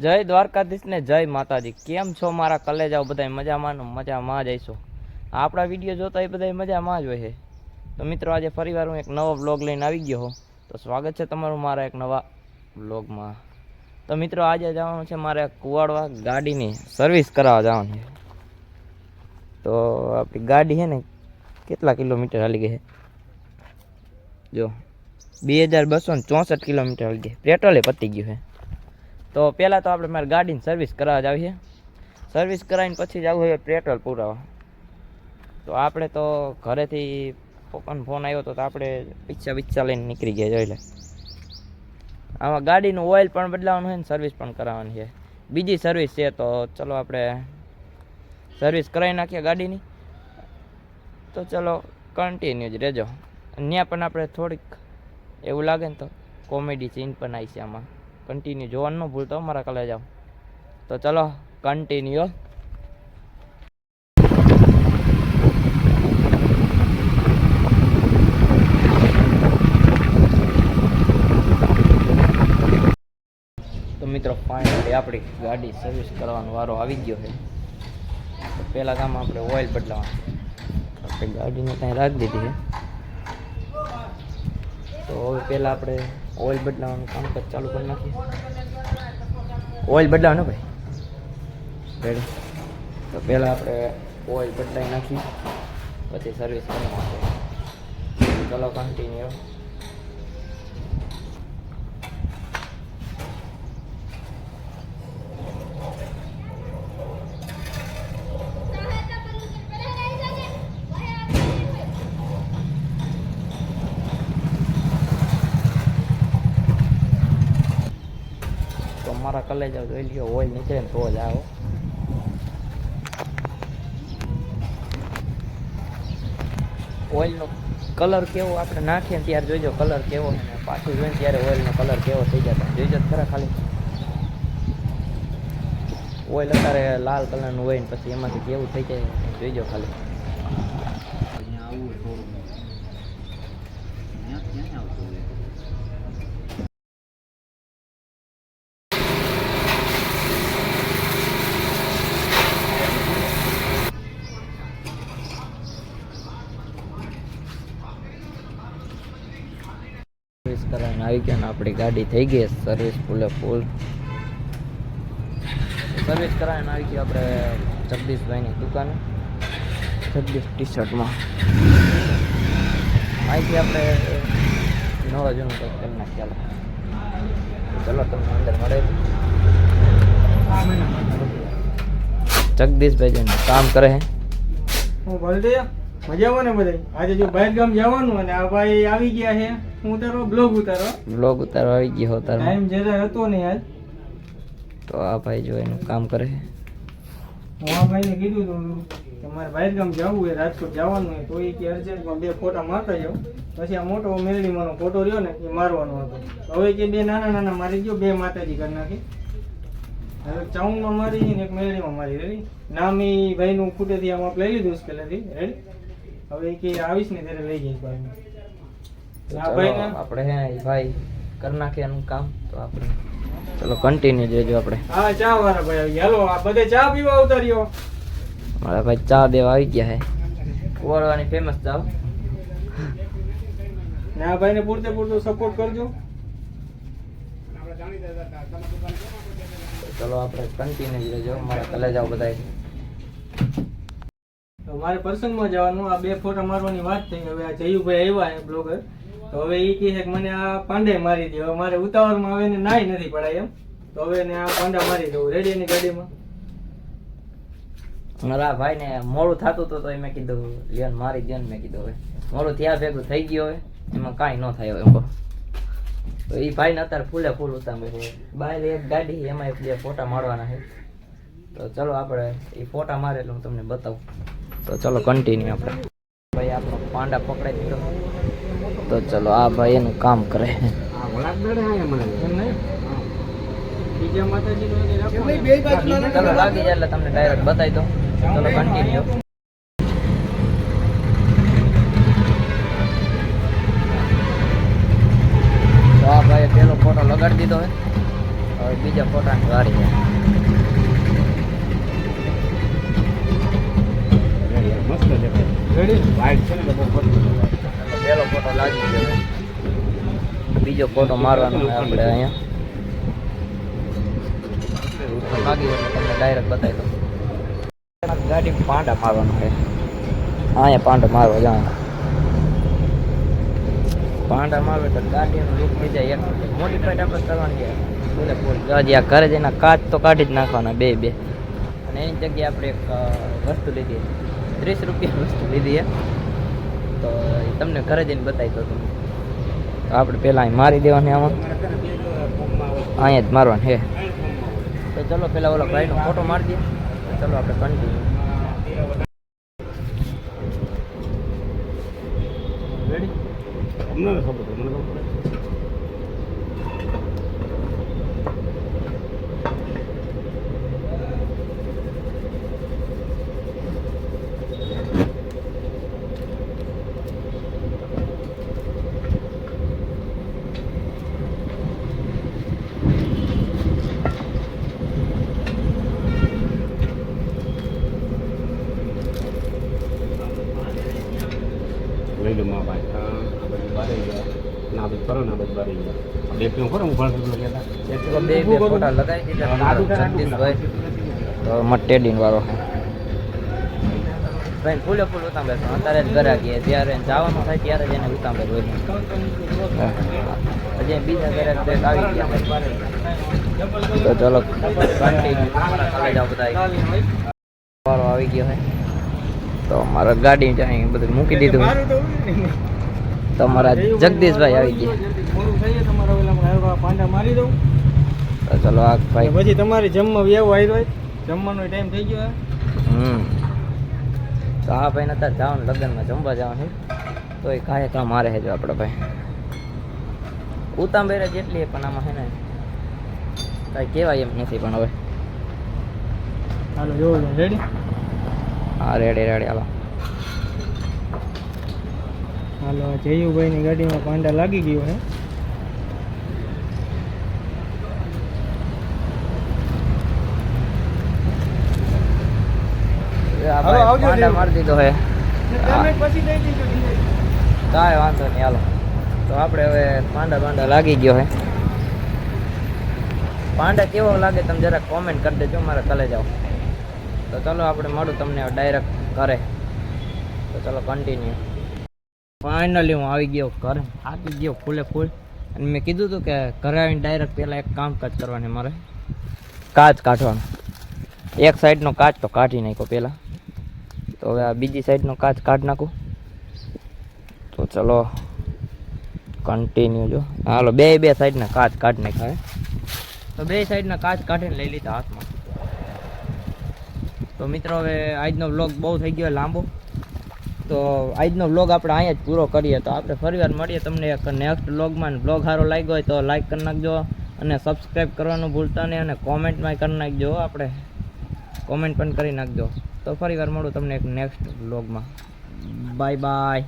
જય દ્વારકાધીશ ને જય માતાજી. કેમ છો મારા કલેજાઓ? બધા મજામાં મજામાં જ આપણા વીડિયો જોતા એ બધા મજામાં જ હોય છે. તો મિત્રો, આજે ફરીવાર હું એક નવો બ્લોગ લઈને આવી ગયો હોઉં. તો સ્વાગત છે તમારું મારા એક નવા બ્લોગમાં તો મિત્રો, આજે જવાનું છે મારે કુવાડવા ગાડીની સર્વિસ કરાવવા જવાનું છે. તો આપણી ગાડી છે ને કેટલા કિલોમીટર હાલી ગઈ છે? જો, બે હજાર બસો ચોસઠ કિલોમીટર હાલી ગઈ પેટ્રોલે પતી ગયું છે. તો પહેલાં તો આપણે મારી ગાડીની સર્વિસ કરાવવા જ આવીએ સર્વિસ કરાવીને પછી જ આવું હોય પેટ્રોલ પુરાવા. તો આપણે તો ઘરેથી પપ્પાનો ફોન આવ્યો તો આપણે પિક્ચા પિક્ચા લઈને નીકળી ગયા, જોઈ લે. આમાં ગાડીનું ઓઇલ પણ બદલાવાનું છે ને સર્વિસ પણ કરાવવાની છે. બીજી સર્વિસ છે તો ચલો આપણે સર્વિસ કરાવી નાખીએ ગાડીની. તો ચલો કન્ટિન્યુ જ રહેજો. ત્યાં પણ આપણે થોડીક એવું લાગે ને તો કોમેડી સીન પણ આવી છે આમાં. કન્ટિન્યુ જોવાનું ન ભૂલતો અમારા કલે જાઓ તો ચલો કન્ટિન્યુ મિત્રો ફાઇનલી આપણી ગાડી સર્વિસ કરવાનો વારો આવી ગયો છે. તો પહેલાં કામ આપણે ઓઇલ બદલાવાનું. આપણે ગાડીને ત્યાં રાખી દીધી છે. તો હવે પહેલાં આપણે ઓઇલ બદલાવાનું કામ કામકાજ ચાલુ કરી નાખીએ. ઓઇલ બદલાવાનું ભાઈ? રેડી તો પહેલાં આપણે ઓઇલ બદલાવી નાખીએ. પછી સર્વિસ કરી નાખીએ ચલો કન્ટિન્યુ તો અમારા કલેજ જોઈ લ્યો ઓઇલ નીકળે ને તો જ આવો ઓઇલનો કલર કેવો આપણે નાખીએ ને ત્યારે જોઈજો કલર કેવો છે ને પાછું જોઈએ ને ત્યારે ઓઇલનો કલર કેવો થઈ જતો જોઈજો તો ખરા ખાલી ઓઇલ અત્યારે લાલ કલરનું હોય ને પછી એમાંથી કેવું થઈ જાય જોઈજો ખાલી સર્વિસ કરાવીને આવી ગયા ને આપણી ગાડી થઈ ગઈ સર્વિસ ફૂલે ફૂલ સર્વિસ કરાવીને આવી ગયા આપણે જગદીશભાઈની દુકાને. જગદીશ ટી શર્ટમાં અહીંથી આપણે નવા જૂનું કંઈક કરી નાખ્યા ચલો તમને અંદર મળે. જગદીશભાઈ જઈને કામ કરે હે. હું ભલતે આવે ને બધા આજે જો બહાર ગામ જવાનું અને આ ભાઈ આવી ગયા છે. હું ઉતારો બ્લોગ ઉતારો બ્લોગ ઉતારો આવી ગયો હો તારો ટાઈમ જરા હતો ને આજ તો આ ભાઈ જો એનું કામ કરે છે. હું આ ભાઈને કીધું હતું કે મારે બહાર ગામ જવું હોય રાજકોટ જવાનું હોય તો એ કે અર્જન્ટમાં બે ફોટા મારતા જાઓ. પછી આ મોટો મેરડીમાંનો ફોટો રહ્યો ને એ મારવાનો હતો. હવે કે બે નાના નાના મારી ગયો બે માતાજી કરી નાખી. હવે ચાઉનમાં મારી ને એક મેલડીમાં મારી રેડી નામ એ ભાઈનું ફૂટેથી આમ લઈ લીધું પહેલેથી રેડી હવે કે આવીશ ને ત્યારે લઈ જઈશ આપણે હે ભાઈ કરી એનું કામ તો આપણે ચલો કન્ટિન્યુ જોજો આપણે. હા ચા વાળા ભાઈ આવી ગયા. આ બધે ચા પીવા ઉતાર્યો. મારા ભાઈ ચા દેવા આવી ગયા હે. કુવાડવાની ફેમસ ચા ને ભાઈને પૂરતે પૂરતો સપોર્ટ કરજો. ચલો આપણે કન્ટિન્યુ જોજો મારા કલે જાવ બધા તો મારે પ્રસંગમાં જવાનું, આ બે ફોટા મારવાની વાત થઈ, હવે આ જયુભાઈ આવ્યા એ બ્લોગર તો હવે એ કહે કે મને આ પાંડે મારી દે. હવે મારે ઉતાવળમાં હવે એને નાય નથી પડાય એમ. તો હવે એને આ પાંડા મારી દઉં. રેડી એની ગાડીમાં? મારા ભાઈને મોડું થતું હતું તો મેં કીધું લિયન મારી દે મેં કીધું હવે. મોડું ત્યાં ભેગું થઈ ગયું હવે. એમાં કાંઈ ન થાય હવે તો એ ભાઈને અત્યારે ફૂલે ફૂલ ઉતાર બહાર એક ગાડી, એમાં બે ફોટા મારવાના છે. તો ચલો આપણે એ ફોટા મારે એટલે હું તમને બતાવું. તો ચલો કન્ટિન્યુ આપણે. ભાઈ, આપણો પાંડા પકડાઈ દીધો. તો ચલો આ ભાઈ એનું કામ કરે. લાગી જાય એટલે તમને ડાયરેક્ટ બતાવી દો ચલો કન્ટિન્યુ તો આ ભાઈએ પેલો ફોટો લગાડી દીધો હવે બીજા ફોટાની વારી. બીજો ફોટો મારવાનો છે આપણે અહીંયા. લાગી ડાયરેક્ટ બતાવી પાંડા મારવાનો અહીંયા પાંડા મારવા જવાનું. પાંડા મારવે તો ગાડીનું લુક થઈ જાય એક. મોડિફાઈડ આપણે કરવાની આ ઘરે જઈને કાચ તો કાઢી જ નાખવાના બે બે. અને એની જગ્યાએ આપણે એક વસ્તુ લીધી. ત્રીસ રૂપિયા વસ્તુ લીધી તો તમને ઘરે જઈને બતાવી દો તમે આપણે પહેલાં અહીં મારી દેવાની આમાં. અહીંયા જ મારવાનું હે તો ચલો પહેલાં ઓલો ભાઈનો ફોટો મારી દઈએ. ચલો આપણે કન્ટિન્યુ ખબર મને ખબર પડે. લઈ લો માં ભાઈ હા, આ બધું બારે ગયા ના બધું કરો ને આ બધું બારે ગયા બે પીવું ખરો હું ભણ પેલું કહેતા એક તો બે બે ફોટા લગાવી દીધા આડું કરે, આડું જગદીશભાઈ તો મટેડીન વાળો છે ભાઈ ફૂલે ફૂલ ઉતાંબે છે અત્યારે જ ઘરે ગયા જ્યારે જવાનું થાય ત્યારે જ એને ઉતાંબે હોય હજી બીજા ઘરે કંઈક આવી ગયા તો ચલો કન્ટિન્યુ કાલે જાઓ બધા વાળો આવી ગયો છે તો મારા ગાડી ત્યાં બધું મૂકી દીધું મારું તો તો મારા જગદીશભાઈ આવી ગયા। મોડું થઈ જાય તમારે ઓલામાં હારવા પાંડા મારી દઉં. ચલો આ ભાઈ. પછી તમારે જમવા વ્યવ આવ્યો હોય જમવાનો ટાઈમ થઈ ગયો હમ. તો આ ભાઈ અત્યારે જવાનું લગ્નમાં જમવા જવાનું. તો એ કાંઈ કામ મારે છે જો આપણે ભાઈ. ઉતાંબેરે જેટલી પણ આમાં છે ને કાંઈ કહેવાય એમ નથી પણ હવે. હાલો જોવો રેડી હા રેડી રેડી હાલો. હાલો જયુભાઈની ગાડીમાં પાંડા લાગી ગયો હે. દેવ. મારી દીધો દીધો કાંઈ વાંધો નહીં હાલો. તો આપણે હવે પાંડા પાંડા લાગી ગયો હે. પાંડા કેવો લાગે તમે જરાક કોમેન્ટ કરી દેજો મારે કલે જાઓ. તો ચલો આપણે મળું તમને ડાયરેક્ટ ઘરે. તો ચલો કન્ટિન્યુ ફાઇનલી હું આવી ગયો ઘરે. થાકી ગયો ફૂલે ફૂલ. અને મેં કીધું હતું કે ઘરે આવીને ડાયરેક્ટ પહેલાં એક કામકાજ કરવાની મારે. કાચ કાઢવાનો. એક સાઈડનો કાચ તો કાઢી નાખ્યો પહેલાં હવે આ બીજી સાઈડનો કાચ કાઢ નાખું. તો ચલો કન્ટિન્યુ જો. હાલો, બે બે સાઈડના કાચ કાઢ નાખ્યા તો બે સાઈડના કાચ કાઢીને લઈ લીધા હાથમાં. તો મિત્રો, હવે આજનો વ્લોગ બહુ થઈ ગયો લાંબો. તો આજનો વ્લોગ આપણે અહીંયા જ પૂરો કરીએ. તો આપણે ફરીવાર મળીએ તમને એક નેક્સ્ટ વ્લોગમાં વ્લોગ સારો લાગ્યો હોય તો લાઈક કરી નાખજો અને સબસ્ક્રાઈબ કરવાનું ભૂલતા નહીં અને કોમેન્ટમાં કરી નાખજો આપણે. કોમેન્ટ પણ કરી નાખજો. તો ફરી વાર મળું તમને એક નેક્સ્ટ વ્લોગમાં બાય બાય